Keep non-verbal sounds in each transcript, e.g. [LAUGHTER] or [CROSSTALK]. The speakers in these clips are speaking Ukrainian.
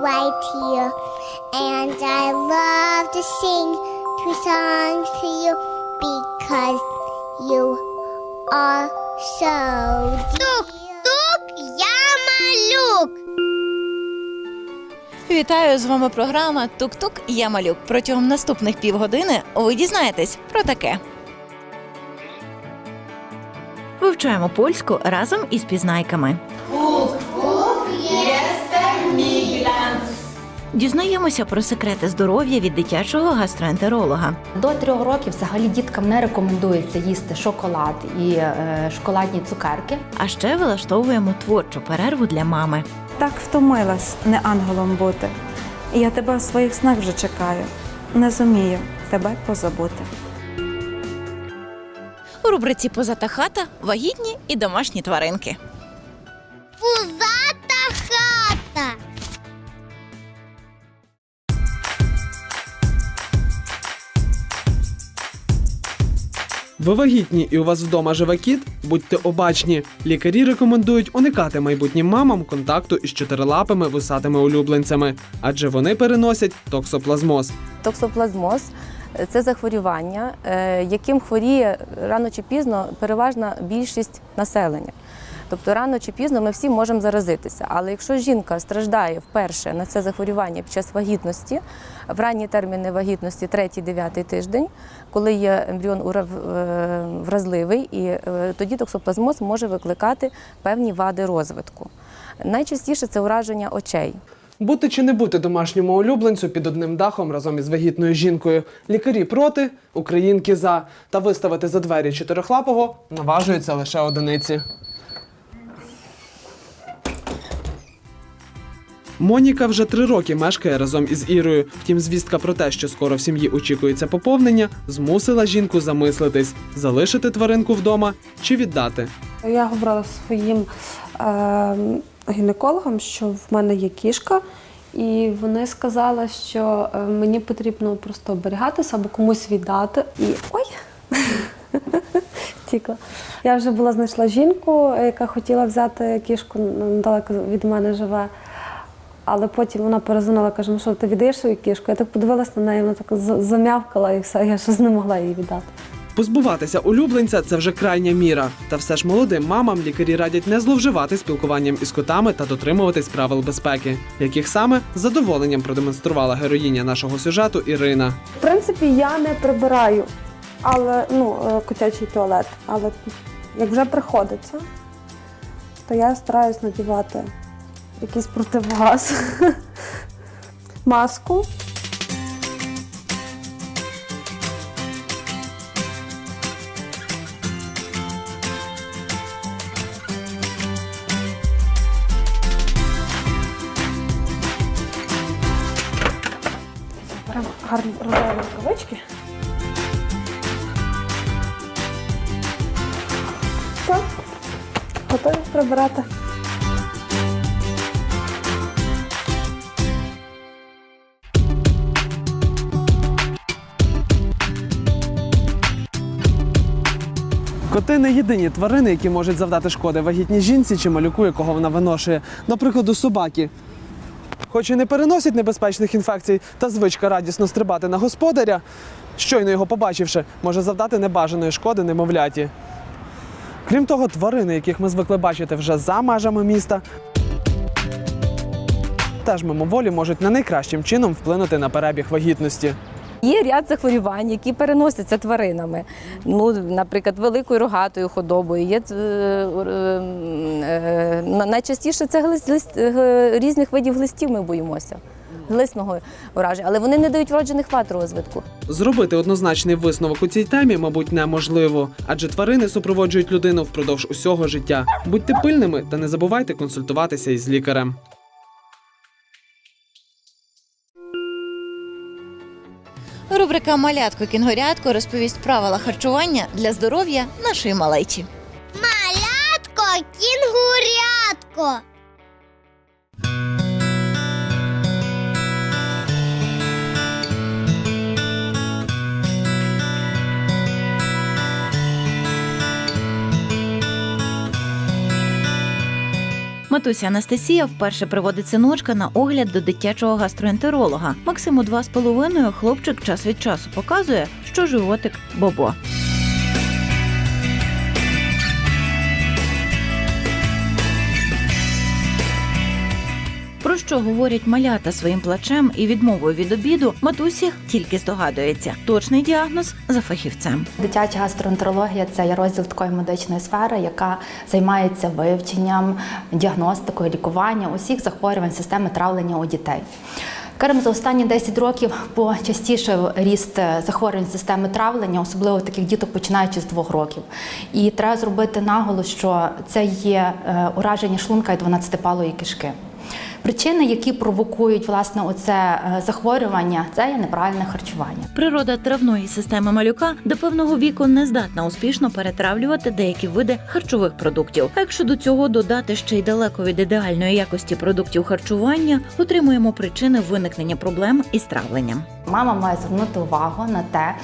right here. And I love to sing two songs to you because you are so Тук, тук, я малюк. Вітаю з вами програма Тук-Тук Я малюк. Протягом наступних півгодини ви дізнаєтесь про таке. Вивчаємо польську разом із пізнайками. Дізнаємося про секрети здоров'я від дитячого гастроентеролога. До трьох років взагалі діткам не рекомендується їсти шоколад і е, шоколадні цукерки. А ще вилаштовуємо творчу перерву для мами. Так втомилась не ангелом бути. Я тебе в своїх снах вже чекаю. Не зумію тебе позабути. У рубриці Позата хата вагітні і домашні тваринки. Ви вагітні і у вас вдома живе кіт? Будьте обачні. Лікарі рекомендують уникати майбутнім мамам контакту із чотирилапими вусатими улюбленцями, адже вони переносять токсоплазмоз. Токсоплазмоз це захворювання, е, яким хворіє рано чи пізно переважна більшість населення. Тобто рано чи пізно ми всі можемо заразитися. Але якщо жінка страждає вперше на це захворювання під час вагітності, в ранні терміни вагітності 3-9 тиждень, коли є ембріон е, вразливий, і е, тоді токсоплазмоз може викликати певні вади розвитку. Найчастіше це ураження очей. Бути чи не бути домашньому улюбленцю під одним дахом разом із вагітною жінкою. Лікарі проти, українки за. Та виставити за двері чотирихлапого наважуються лише одиниці. Моніка вже три роки мешкає разом із Ірою. Втім, звістка про те, що скоро в сім'ї очікується поповнення, змусила жінку замислитись, залишити тваринку вдома чи віддати. Я говорила своїм е, гінекологом, що в мене є кішка, і вони сказали, що е, мені потрібно просто оберігатися або комусь віддати. І ой! [LAUGHS] Тікла. Я вже була знайшла жінку, яка хотіла взяти кішку недалеко від мене живе. Але потім вона перезвонила, каже, ну що ти віддаєш свою кішку? Я так подивилась на неї, вона так за- зам'явкала і все, я щось не могла її віддати. Позбуватися улюбленця це вже крайня міра. Та все ж молодим мамам лікарі радять не зловживати спілкуванням із котами та дотримуватись правил безпеки, яких саме з задоволенням продемонструвала героїня нашого сюжету Ірина. В принципі, я не прибираю, але ну, е, котячий туалет. Але як вже приходиться, то я стараюсь надівати якийсь противогаз, маску. Беремо гарні рожеві рукавички. Все, готові прибирати. Коти не єдині тварини, які можуть завдати шкоди вагітній жінці чи малюку, якого вона виношує. До прикладу, собаки. Хоч і не переносять небезпечних інфекцій, та звичка радісно стрибати на господаря, щойно його побачивши, може завдати небажаної шкоди немовляті. Крім того, тварини, яких ми звикли бачити вже за межами міста, теж мимоволі можуть не найкращим чином вплинути на перебіг вагітності. Є ряд захворювань, які переносяться тваринами. Ну, наприклад, великою рогатою худобою. Є е, е, е, найчастіше це глист, глист- е, різних видів глистів ми боїмося. Глисного ураження, але вони не дають вроджених вад розвитку. Зробити однозначний висновок у цій темі, мабуть, неможливо, адже тварини супроводжують людину впродовж усього життя. Будьте пильними та не забувайте консультуватися із лікарем. Рубрика Малятко-кінгорядко розповість правила харчування для здоров'я нашої малечі. Малятко, кінгурятко. Матуся Анастасія вперше приводить синочка на огляд до дитячого гастроентеролога. Максиму два з половиною хлопчик час від часу показує, що животик бобо. Що говорять малята своїм плачем і відмовою від обіду, матусі тільки здогадується. Точний діагноз за фахівцем. Дитяча гастроентерологія це є розділ такої медичної сфери, яка займається вивченням, діагностикою, лікуванням усіх захворювань системи травлення у дітей. Скажімо, за останні 10 років почастіше ріст захворювань системи травлення, особливо таких діток, починаючи з двох років. І треба зробити наголос, що це є е, ураження шлунка і 12-палої кишки. Причини, які провокують власне оце е, захворювання, це є неправильне харчування. Природа травної системи малюка до певного віку не здатна успішно перетравлювати деякі види харчових продуктів. А якщо до цього додати ще й далеко від ідеальної якості продуктів харчування, отримуємо причини виникнення проблем із травленням. Мама має звернути увагу на те,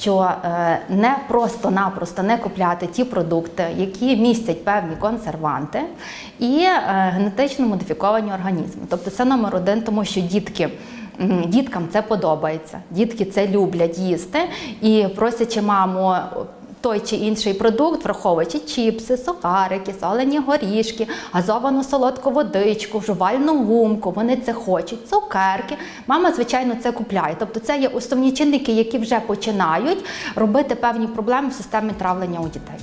що е, не просто-напросто не купляти ті продукти, які містять певні консерванти і е, генетично модифіковані організми. Тобто це номер один, тому що дітки. Діткам це подобається, дітки це люблять їсти і просячи маму той чи інший продукт, враховуючи чіпси, сухарики, солені горішки, газовану солодку водичку, жувальну гумку, вони це хочуть, цукерки. Мама, звичайно, це купляє. Тобто це є основні чинники, які вже починають робити певні проблеми в системі травлення у дітей.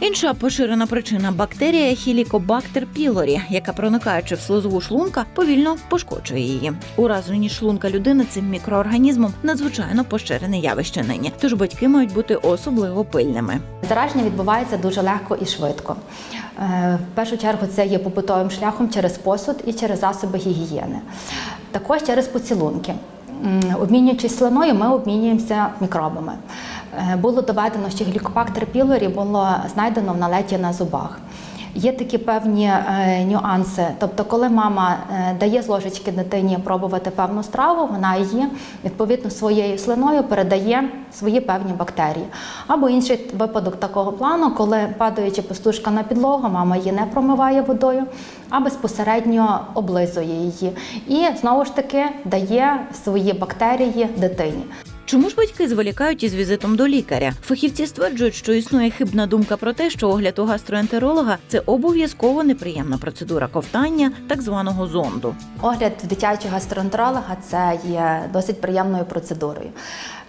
Інша поширена причина бактерія Helicobacter pylori, яка проникаючи в слизову шлунка, повільно пошкоджує її. Ураження шлунка людини цим мікроорганізмом надзвичайно поширене явище нині. Тож батьки мають бути особливо пильними. Зараження відбувається дуже легко і швидко. Е, В першу чергу це є побутовим шляхом через посуд і через засоби гігієни. Також через поцілунки. Обмінюючись слиною, ми обмінюємося мікробами. Е, Було доведено, що глікобактер пілорі було знайдено в налеті на зубах. Є такі певні е, нюанси. Тобто, коли мама е, дає з ложечки дитині пробувати певну страву, вона її відповідно своєю слиною передає свої певні бактерії. Або інший випадок такого плану, коли падаючи пастушка на підлогу, мама її не промиває водою, а безпосередньо облизує її. І знову ж таки дає свої бактерії дитині. Чому ж батьки зволікають із візитом до лікаря? Фахівці стверджують, що існує хибна думка про те, що огляд у гастроентеролога це обов'язково неприємна процедура ковтання так званого зонду. Огляд дитячого гастроентеролога це є досить приємною процедурою.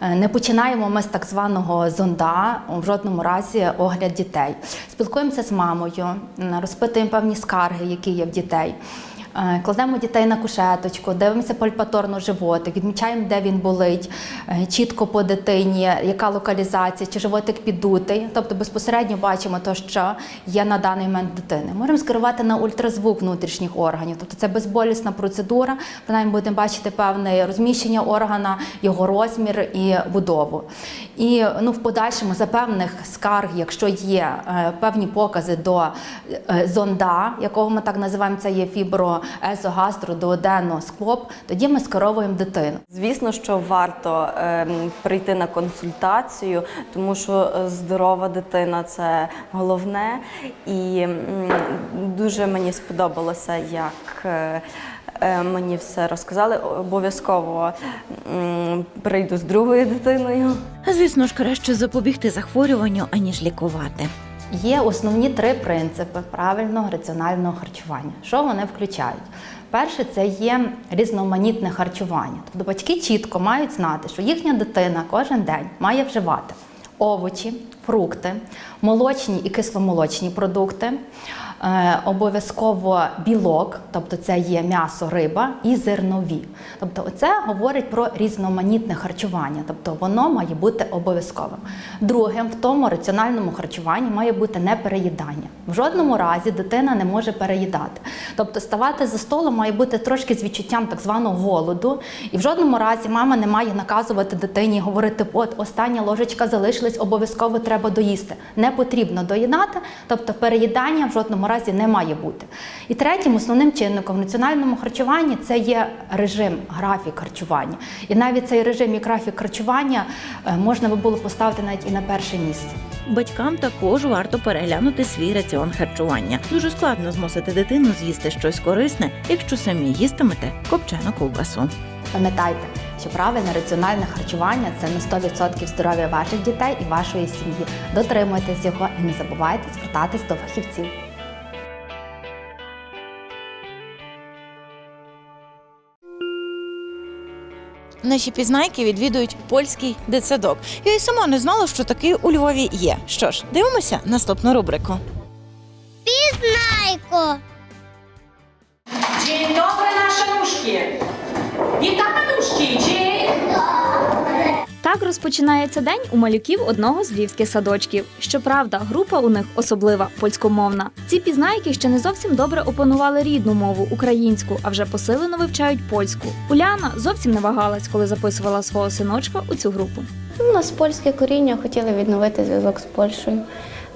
Е, Не починаємо ми з так званого зонда в жодному разі огляд дітей. Спілкуємося з мамою, розпитуємо певні скарги, які є в дітей. Е, Кладемо дітей на кушеточку, дивимося пальпаторно животик, відмічаємо, де він болить, е, чітко по дитині, яка локалізація, чи животик піддутий. Тобто безпосередньо бачимо те, що є на даний момент дитини. Можемо скерувати на ультразвук внутрішніх органів, тобто це безболісна процедура. Принаймні будемо бачити певне розміщення органа, його розмір і будову. І ну, в подальшому за певних скарг, якщо є е, певні покази до зонда, якого ми так називаємо, це є фібро езогастро, дуоденно, склоп, тоді ми скеровуємо дитину. Звісно, що варто ем, прийти на консультацію, тому що е, здорова дитина це головне. І дуже мені сподобалося, як е, е, мені все розказали. Обов'язково прийду з другою дитиною. Звісно ж, краще запобігти захворюванню, аніж лікувати. Є основні три принципи правильного раціонального харчування. Що вони включають? Перше, це є різноманітне харчування. Тобто батьки чітко мають знати, що їхня дитина кожен день має вживати овочі, фрукти, молочні і кисломолочні продукти, обов'язково білок, тобто це є м'ясо, риба і зернові. Тобто, це говорить про різноманітне харчування, тобто воно має бути обов'язковим. Другим в тому раціональному харчуванні має бути непереїдання. В жодному разі дитина не може переїдати. Тобто ставати за столом має бути трошки з відчуттям так званого голоду. І в жодному разі мама не має наказувати дитині, говорити, от остання ложечка залишилась, обов'язково треба доїсти. Не потрібно доїдати, тобто переїдання в жодному разі не має бути. І третім основним чинником в національному харчуванні це є режим, графік харчування. І навіть цей режим і графік харчування е, можна би було поставити навіть і на перше місце. батькам також варто переглянути свій раціон харчування. Дуже складно змусити дитину з'їсти щось корисне, якщо самі їстимете копчену ковбасу. Пам'ятайте, що правильне раціональне харчування це на 100% здоров'я ваших дітей і вашої сім'ї. Дотримуйтесь його і не забувайте звертатись до фахівців. Наші пізнайки відвідують польський дитсадок. Я й сама не знала, що такий у Львові є. Що ж, дивимося наступну рубрику. Пізнайко. Dzień dobry nasze nóżki! Witamy nóżki! Dzień Так розпочинається день у малюків одного з львівських садочків. Щоправда, група у них особлива польськомовна. Ці пізнайки ще не зовсім добре опанували рідну мову українську, а вже посилено вивчають польську. Уляна зовсім не вагалась, коли записувала свого синочка у цю групу. У нас польське коріння, хотіли відновити зв'язок з Польщею.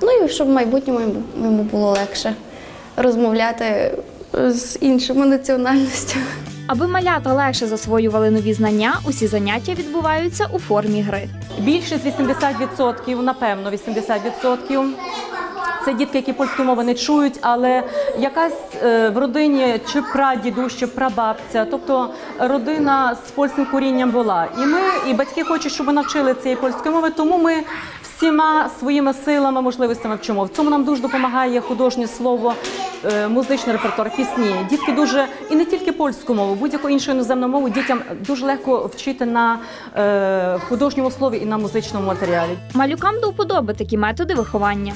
Ну і щоб в майбутньому йому було легше розмовляти з іншими національностями. Аби малята легше засвоювали нові знання, усі заняття відбуваються у формі гри. Більшість 80%, напевно, 80%. Це дітки, які польської мови не чують, але якась е, в родині чи прадідусь, чи прабабця, тобто родина з польським корінням була. І ми, і батьки хочуть, щоб навчили цієї польської мови, тому ми всіма своїми силами, можливостями вчимо. В цьому нам дуже допомагає художнє слово, музичний репертуар, пісні. Дітки дуже і не тільки польську мову, будь-яку іншу іноземну мову дітям дуже легко вчити на е, художньому слові і на музичному матеріалі. Малюкам до вподоби такі методи виховання.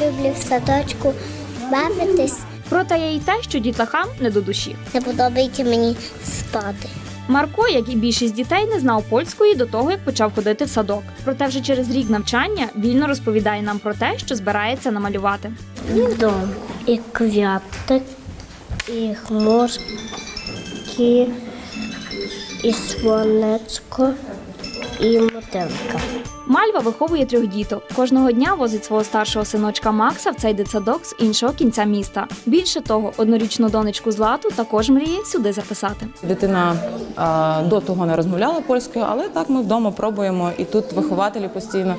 Я люблю в садочку бавитись. Проте є й те, що дітлахам не до душі. Не подобається мені спати. Марко, як і більшість дітей, не знав польської до того, як почав ходити в садок. Проте вже через рік навчання вільно розповідає нам про те, що збирається намалювати. Дом і квіти, і хмурки, і сонечко, і мотилка. Мальва виховує трьох діток. Кожного дня возить свого старшого синочка Макса в цей дитсадок з іншого кінця міста. Більше того, однорічну донечку Злату також мріє сюди записати. Дитина а, до того не розмовляла польською, але так ми вдома пробуємо, і тут вихователі постійно.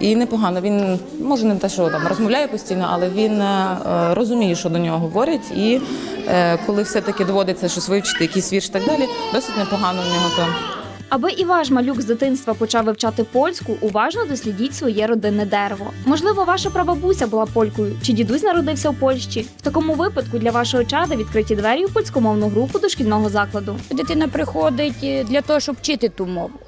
І непогано. Він може не те, що там розмовляє постійно, але він е, розуміє, що до нього говорять. І е, коли все-таки доводиться щось вивчити, якийсь вірш і так далі, досить непогано в нього то. Аби і ваш малюк з дитинства почав вивчати польську, уважно дослідіть своє родинне дерево. Можливо, ваша прабабуся була полькою, чи дідусь народився в Польщі. В такому випадку для вашого чада відкриті двері у польськомовну групу дошкільного закладу. Дитина приходить е, для того, щоб вчити ту мову.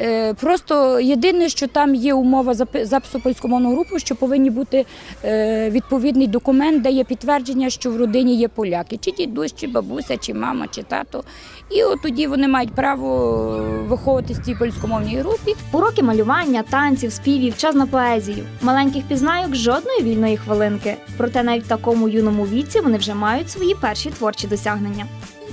Е, Просто єдине, що там є умова запису польськомовну групу, що повинні бути е, відповідний документ, де є підтвердження, що в родині є поляки, чи дідусь, чи бабуся, чи мама, чи тато. І от тоді вони мають право виховуватись в цій польськомовній групі. Уроки малювання, танців, співів, час на поезію. Маленьких пізнайок жодної вільної хвилинки. Проте навіть в такому юному віці вони вже мають свої перші творчі досягнення.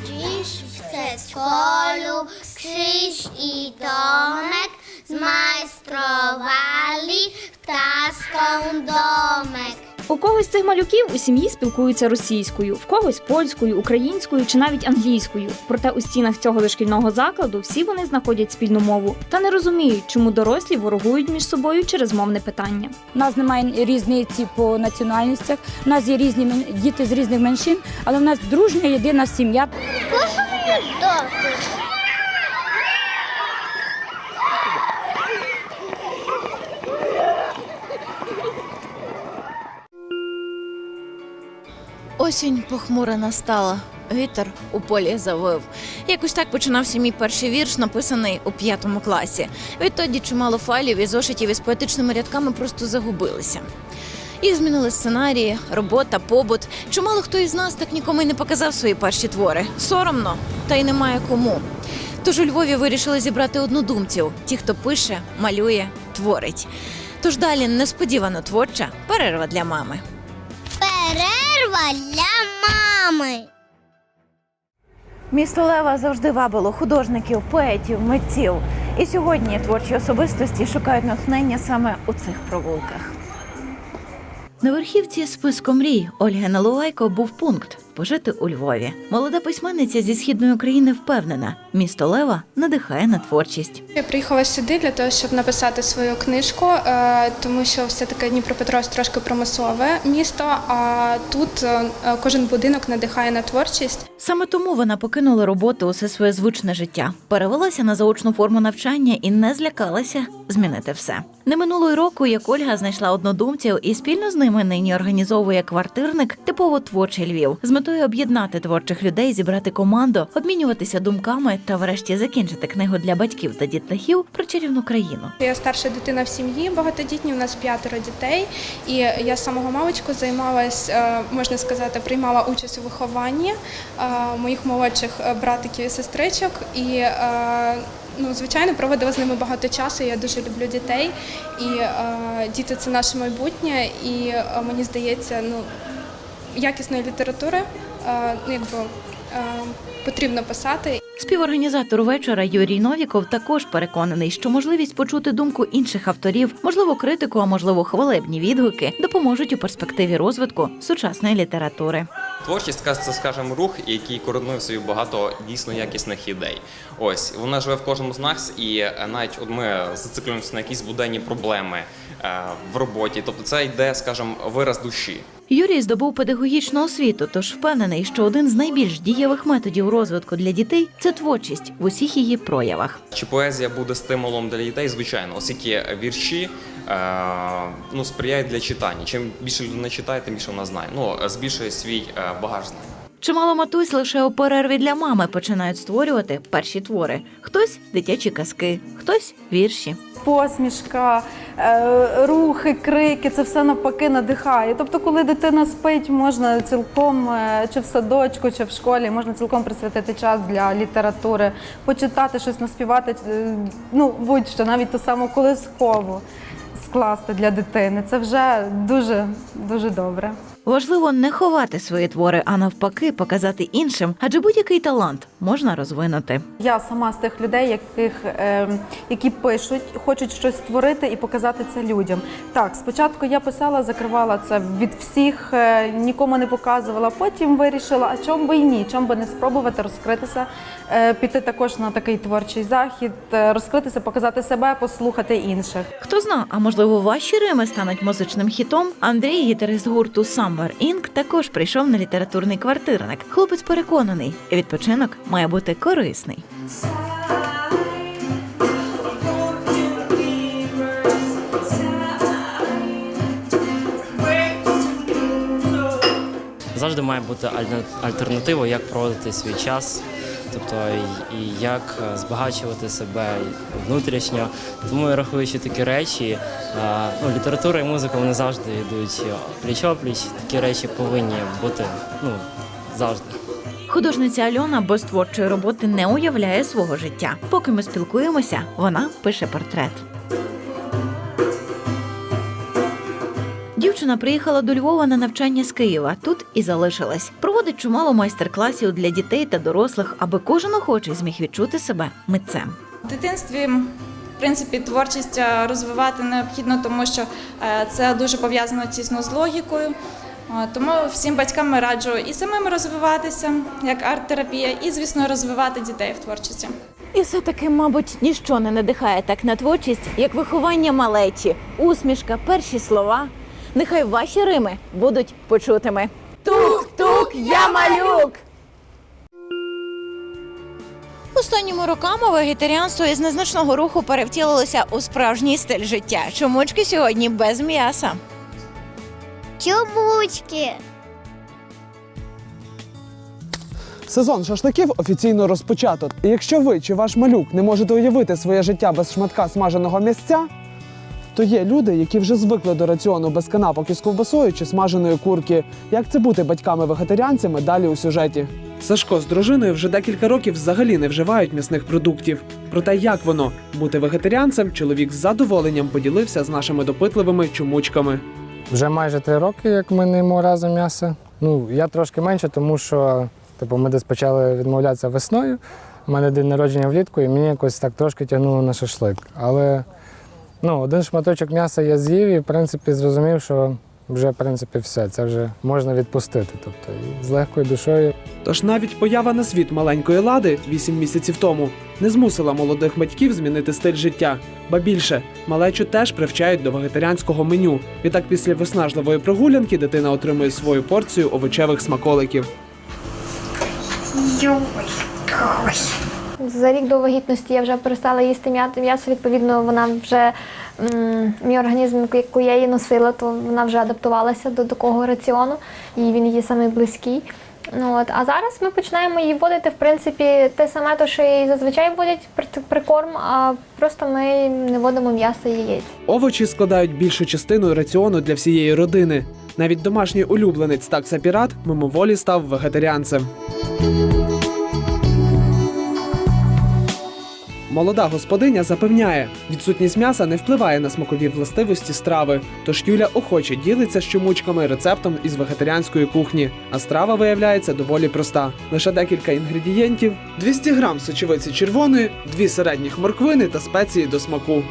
Dziś w przedszkolu Krzyś i Tomek zmajstrowali ptaszką domek. У когось з цих малюків у сім'ї спілкуються російською, в когось польською, українською чи навіть англійською. Проте у стінах цього дошкільного закладу всі вони знаходять спільну мову та не розуміють, чому дорослі ворогують між собою через мовне питання. У нас немає різниці по національностях, у нас є різні діти з різних меншин, але в нас дружня єдина сім'я. Осінь похмура настала. Вітер у полі завив. Якось так починався мій перший вірш, написаний у п'ятому класі. Відтоді чимало файлів і зошитів із поетичними рядками просто загубилися. Їх змінили сценарії, робота, побут. Чимало хто із нас так нікому й не показав свої перші твори. Соромно, та й немає кому. Тож у Львові вирішили зібрати однодумців: ті, хто пише, малює, творить. Тож далі несподівано творча перерва для мами. Перерва для мами. Місто Лева завжди вабило художників, поетів, митців. І сьогодні творчі особистості шукають натхнення саме у цих провулках. На верхівці списку мрій Ольги Налувайко був пункт пожити у Львові. Молода письменниця зі східної України впевнена, місто Лева надихає на творчість. Я приїхала сюди для того, щоб написати свою книжку, е, тому що все-таки Дніпропетровськ трошки промислове місто, а тут е, кожен будинок надихає на творчість. Саме тому вона покинула роботу усе своє звичне життя, перевелася на заочну форму навчання і не злякалася змінити все. Не минуло й року, як Ольга знайшла однодумців і спільно з ними нині організовує квартирник типово творчий Львів з метою об'єднати творчих людей, зібрати команду, обмінюватися думками та, врешті, закінчити книгу для батьків та дітлахів про чарівну країну. Я старша дитина в сім'ї, багатодітні, у нас п'ятеро дітей, і я з самого маличку займалась, е, можна сказати, приймала участь у вихованні е, моїх молодших е, братиків і сестричок. І ну, звичайно, проводила з ними багато часу. Я дуже люблю дітей, і діти це наше майбутнє. І мені здається, ну якісної літератури е, ну, якби, е, потрібно писати. Співорганізатор вечора Юрій Новіков також переконаний, що можливість почути думку інших авторів, можливо, критику, а можливо, хвалебні відгуки допоможуть у перспективі розвитку сучасної літератури. Творчість це, скажімо, рух, який координує в собі багато дійсно якісних ідей. Ось вона живе в кожному з нас, і е, навіть от ми зациклюємося на якісь буденні проблеми в роботі. Тобто, це йде, скажімо, вираз душі. Юрій здобув педагогічну освіту, тож впевнений, що один з найбільш дієвих методів розвитку для дітей це творчість в усіх її проявах. Чи поезія буде стимулом для дітей? Звичайно, оскільки вірші е, ну, сприяють для читання. Чим більше людина читає, тим більше вона знає. Ну, збільшує свій е, багаж знань. Чимало матусь лише у перерві для мами починають створювати перші твори. Хтось дитячі казки, хтось вірші. Посмішка, рухи, крики це все навпаки надихає. Тобто, коли дитина спить, можна цілком е, чи в садочку, чи в школі, можна цілком присвятити час для літератури, почитати щось, наспівати, е, ну будь-що, навіть ту саму колискову скласти для дитини. Це вже дуже дуже добре. Важливо не ховати свої твори, а навпаки, показати іншим, адже будь-який талант можна розвинути. Я сама з тих людей, яких, е, які пишуть, хочуть щось створити і показати це людям. Так, спочатку я писала, закривала це від всіх, е, нікому не показувала. Потім вирішила, а чому би і ні, чому би не спробувати розкритися, е, піти також на такий творчий захід, е, розкритися, показати себе, послухати інших. Хто зна, а можливо, ваші рими стануть музичним хітом. Андрій, гітарист гурту Summer Inc., також прийшов на літературний квартирник. Хлопець переконаний, відпочинок має бути корисний. Завжди має бути альтернатива, як проводити свій час, тобто і- як е, збагачувати себе внутрішньо. Тому я рахую, що такі речі, е, ну, література і музика вони завжди йдуть пліч-опліч. Такі речі повинні бути ну, завжди. Художниця Альона без творчої роботи не уявляє свого життя. Поки ми спілкуємося, вона пише портрет. Дівчина приїхала до Львова на навчання з Києва. Тут і залишилась. Проводить чимало майстер-класів для дітей та дорослих, аби кожен охочий зміг відчути себе митцем. В дитинстві, в принципі, творчість е, розвивати необхідно, тому що е, це дуже пов'язано тісно з логікою. Е, Тому всім батькам раджу і самим розвиватися як арт-терапія, і, звісно, розвивати дітей в творчості. І все-таки, мабуть, ніщо не надихає так на творчість, як виховання малечі, усмішка, перші слова. Нехай ваші рими будуть почутими. Тук-тук, я малюк! Останніми роками вегетаріанство із незначного руху перевтілилося у справжній стиль життя. Чомучки сьогодні без м'яса. Чубучки. Сезон шашликів офіційно розпочато. І якщо ви чи ваш малюк не можете уявити своє життя без шматка смаженого м'ясця, то є люди, які вже звикли до раціону без канапок із ковбасою чи смаженої курки. Як це бути батьками-вегетаріанцями далі у сюжеті? Сашко з дружиною вже декілька років взагалі не вживають м'ясних продуктів. Проте як воно бути вегетаріанцем, чоловік з задоволенням поділився з нашими допитливими чумучками. Вже майже три роки, як ми не їмо разом м'ясо. Ну, я трошки менше, тому що типу, ми десь почали відмовлятися весною. У мене день народження влітку, і мені якось так трошки тягнуло на шашлик. Але ну, один шматочок м'яса я з'їв і, в принципі, зрозумів, що вже в принципі все. Це вже можна відпустити. Тобто і з легкою душою. Тож навіть поява на світ маленької лади 8 місяців тому не змусила молодих батьків змінити стиль життя. Ба більше, малечу теж привчають до вегетаріанського меню. Відтак, після виснажливої прогулянки дитина отримує свою порцію овочевих смаколиків. За рік до вагітності я вже перестала їсти м'я- м'ясо. Відповідно, вона вже мій організм, яку я її носила, то вона вже адаптувалася до такого раціону, і він її саме близький. Ну, от. А зараз ми починаємо її вводити, в принципі, те саме, то, що і зазвичай вводять при- прикорм, а просто ми не вводимо м'ясо і яєць. Овочі складають більшу частину раціону для всієї родини. Навіть домашній улюбленець такса пірат мимоволі став вегетаріанцем. Молода господиня запевняє, відсутність м'яса не впливає на смакові властивості страви. Тож Юля охоче ділиться з чумучками рецептом із вегетаріанської кухні. А страва виявляється доволі проста: лише декілька інгредієнтів, 200 грам сочевиці червоної, дві середніх морквини та спеції до смаку.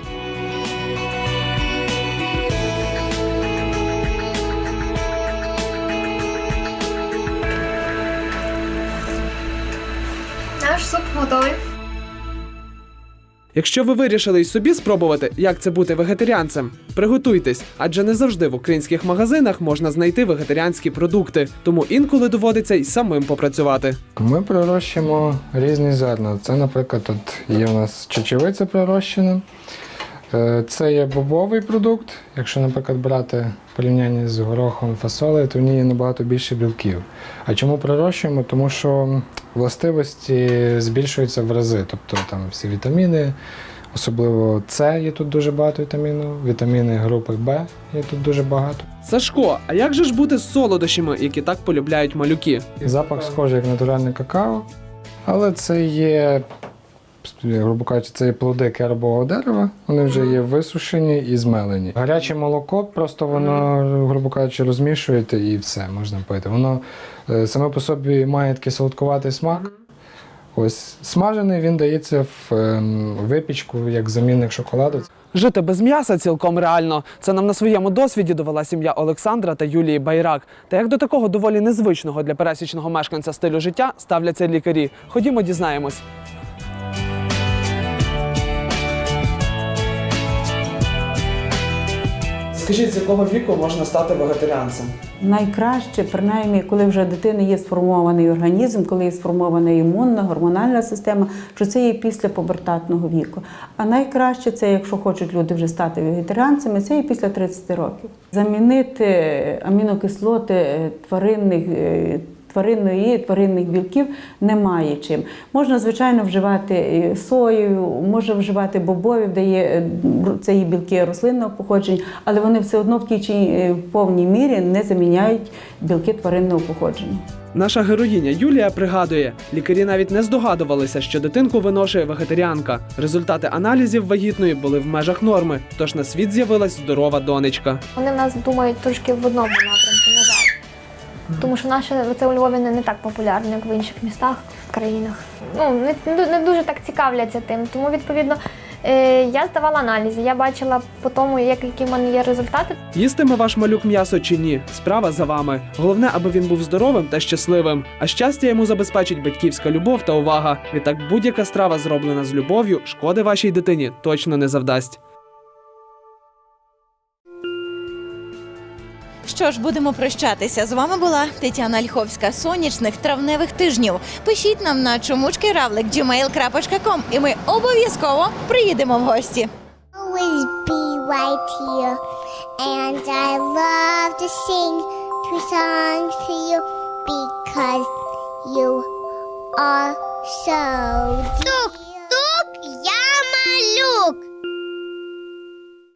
Якщо ви вирішили й собі спробувати, як це бути вегетаріанцем, приготуйтесь, адже не завжди в українських магазинах можна знайти вегетаріанські продукти, тому інколи доводиться й самим попрацювати. Ми пророщуємо різні зерна. Це, наприклад, тут є у нас чечевиця пророщена. Е, Це є бобовий продукт. Якщо, наприклад, брати в порівнянні з горохом фасолею, то в ній є набагато більше білків. А чому пророщуємо? Тому що властивості збільшуються в рази. Тобто там всі вітаміни, особливо С є тут дуже багато вітаміну, вітаміни групи Б є тут дуже багато. Сашко, а як же ж бути з солодощами, які так полюбляють малюки? Запах схожий як натуральне какао, але це є, грубо кажучи, це є плоди кербового дерева. Вони вже є висушені і змелені. Гаряче молоко, просто воно, грубо кажучи, розмішуєте і все можна пити. Воно е, саме по собі має такий солодкуватий смак. Ось смажений він дається в ем, випічку як замінник шоколаду. Жити без м'яса цілком реально. Це нам на своєму досвіді довела сім'я Олександра та Юлії Байрак. Та як до такого доволі незвичного для пересічного мешканця стилю життя ставляться лікарі. Ходімо, дізнаємось. Скажіть, з якого віку можна стати вегетаріанцем? Найкраще, принаймні, коли вже дитини є сформований організм, коли є сформована імунна, гормональна система, що це є після побертатного віку. А найкраще це, якщо хочуть люди вже стати вегетаріанцями, це є після 30 років. Замінити амінокислоти е, тваринних. Тваринної тваринних білків немає чим. Можна, звичайно, вживати сою, можна вживати бобові, де є е, це є білки рослинного походження, але вони все одно в тій чи е, в повній мірі не заміняють білки тваринного походження. Наша героїня Юлія пригадує, лікарі навіть не здогадувалися, що дитинку виношує вегетаріанка. Результати аналізів вагітної були в межах норми, тож на світ з'явилась здорова донечка. Вони в нас думають трошки в одному напрямку. Тому що наше це у Львові не, не так популярно, як в інших містах, країнах. Ну, не, не, дуже так цікавляться тим. Тому, відповідно, е, я здавала аналізи. Я бачила по тому, як, які в мене є результати. Їстиме ваш малюк м'ясо чи ні? Справа за вами. Головне, аби він був здоровим та щасливим. А щастя йому забезпечить батьківська любов та увага. Відтак будь-яка страва, зроблена з любов'ю, шкоди вашій дитині точно не завдасть. що ж, будемо прощатися. З вами була Тетяна Ольховська. Сонячних травневих тижнів. Пишіть нам на чомучкиравлик.gmail.com і ми обов'язково приїдемо в гості. right here. And I love to sing two songs to you because you are so dear. Тук-тук, я малюк.